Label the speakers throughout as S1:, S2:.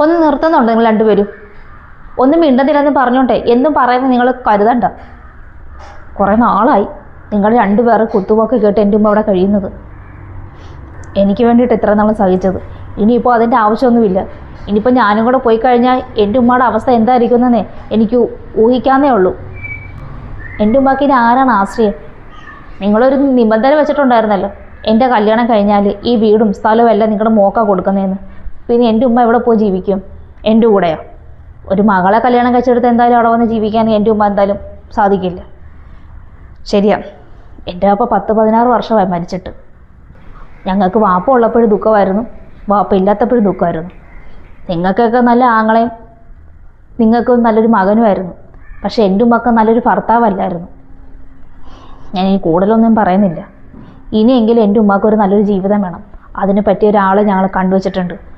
S1: ഒന്ന് നിർത്തുന്നുണ്ടോ നിങ്ങൾ രണ്ടുപേരും. ഒന്നും മിണ്ടുന്നില്ലെന്ന് പറഞ്ഞോട്ടെ. എന്നും പറയുന്നത് നിങ്ങൾ കരുതണ്ട. കുറേ നാളായി നിങ്ങൾ രണ്ടുപേർ കുത്തുപോക്ക് കേട്ട് എന്റെ ഉമ്മ അവിടെ കഴിയുന്നത്. എനിക്ക് വേണ്ടിയിട്ട് ഇത്ര നാൾ സഹിച്ചത്. ഇനിയിപ്പോൾ അതിന്റെ ആവശ്യമൊന്നുമില്ല. ഇനിയിപ്പോൾ ഞാനും കൂടെ പോയി കഴിഞ്ഞാൽ എന്റെ ഉമ്മയുടെ അവസ്ഥ എന്തായിരിക്കുമെന്നേ എനിക്ക് ഊഹിക്കാന്നേ ഉള്ളൂ. എന്റെ ഉമ്മക്ക് ഇനി ആരാണ് ആശ്രയം? നിങ്ങളൊരു നിബന്ധന വെച്ചിട്ടുണ്ടായിരുന്നല്ലോ. എന്റെ കല്യാണം കഴിഞ്ഞാൽ ഈ വീടും സ്ഥലവും എല്ലാം നിങ്ങളുടെ മോക്ക കൊടുക്കുന്നതെന്ന് പിന്നെ എന്റെ ഉമ്മ എവിടെ പോയി ജീവിക്കും? എന്റെ കൂടെയോ. ഒരു മകളെ കല്യാണം കഴിച്ചെടുത്ത് എന്തായാലും അവിടെ വന്ന് ജീവിക്കാൻ എന്റെ ഉമ്മ എന്തായാലും സാധിക്കില്ല. ശരിയാ. എന്റെ അപ്പ പത്ത് പതിനാറ് വർഷമായി മരിച്ചിട്ട്. ഞങ്ങൾക്ക് വാപ്പ ഉള്ളപ്പോഴും ദുഃഖമായിരുന്നു. വാപ്പ ഇല്ലാത്തപ്പോഴും ദുഃഖമായിരുന്നു. നിങ്ങൾക്കൊക്കെ നല്ല ആങ്ങളെയും നിങ്ങൾക്ക് നല്ലൊരു മകനുമായിരുന്നു. പക്ഷേ എന്റെ ഉമ്മക്ക് നല്ലൊരു ഭർത്താവല്ലായിരുന്നു. ഞാൻ ഇനി കൂടുതലൊന്നും പറയുന്നില്ല. ഇനിയെങ്കിലും എന്റെ ഉമ്മാക്ക് ഒരു നല്ലൊരു ജീവിതം വേണം. അതിന് പറ്റിയ ഒരാളെ ഞങ്ങൾ കണ്ടുവച്ചിട്ടുണ്ട്.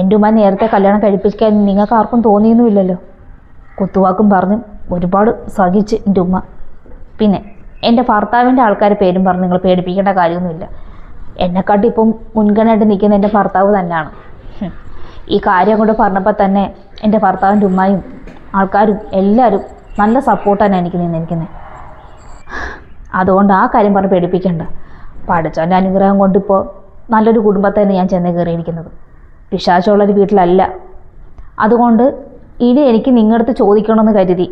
S1: എന്റെ ഉമ്മ നേരത്തെ കല്യാണം കഴിപ്പിക്കാൻ നിങ്ങൾക്ക് ആർക്കും തോന്നിയൊന്നുമില്ലല്ലോ. കുത്തുവാക്കും പറഞ്ഞ് ഒരുപാട് സഹിച്ച് എന്റെ ഉമ്മ പിന്നെ എന്റെ ഭർത്താവിന്റെ ആൾക്കാരെ പേരും പറഞ്ഞ് നിങ്ങൾ പേടിപ്പിക്കേണ്ട കാര്യമൊന്നുമില്ല. എന്നെക്കാട്ടി ഇപ്പം മുൻഗണനായിട്ട് നിൽക്കുന്ന എന്റെ ഭർത്താവ് തന്നെയാണ്. ഈ കാര്യം കൊണ്ട് പറഞ്ഞപ്പോൾ തന്നെ എന്റെ ഭർത്താവിന്റെ ഉമ്മയും ആൾക്കാരും എല്ലാവരും നല്ല സപ്പോർട്ടാണ് എനിക്ക് നിന്നിരിക്കുന്നത് അതുകൊണ്ട് ആ കാര്യം പറഞ്ഞ് പേടിപ്പിക്കേണ്ട. പഠിച്ചവന്റെ അനുഗ്രഹം കൊണ്ടിപ്പോൾ നല്ലൊരു കുടുംബത്തെ തന്നെ ഞാൻ ചെന്ന് കയറിയിരിക്കുന്നത്. പിശാചുള്ളൊരു വീട്ടിലല്ല. അതുകൊണ്ട് ഇനി എനിക്ക് നിങ്ങളടുത്ത് ചോദിക്കണമെന്ന് കരുതി.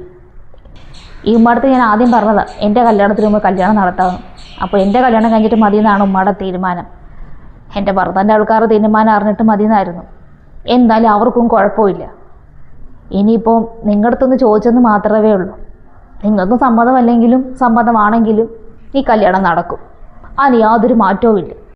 S1: ഈ ഉമ്മടുത്ത് ഞാൻ ആദ്യം പറഞ്ഞത് എന്റെ കല്യാണത്തിന് മുമ്പ് കല്യാണം നടത്താമെന്ന് അപ്പോൾ എന്റെ കല്യാണം കഴിഞ്ഞിട്ട് മതി എന്നാണ് ഉമ്മയുടെ തീരുമാനം. എന്റെ ഭർത്താന്റെ ആൾക്കാരുടെ തീരുമാനം അറിഞ്ഞിട്ട് മതി എന്നായിരുന്നു എന്തായാലും അവർക്കും കുഴപ്പമില്ല. ഇനിയിപ്പോൾ നിങ്ങളുടെ അടുത്തൊന്ന് ചോദിച്ചെന്ന് മാത്രമേ ഉള്ളൂ. നിങ്ങൾക്ക് സമ്മതമല്ലെങ്കിലും സമ്മതമാണെങ്കിലും ഈ കല്യാണം നടക്കും. അതിന് യാതൊരു മാറ്റവും ഇല്ല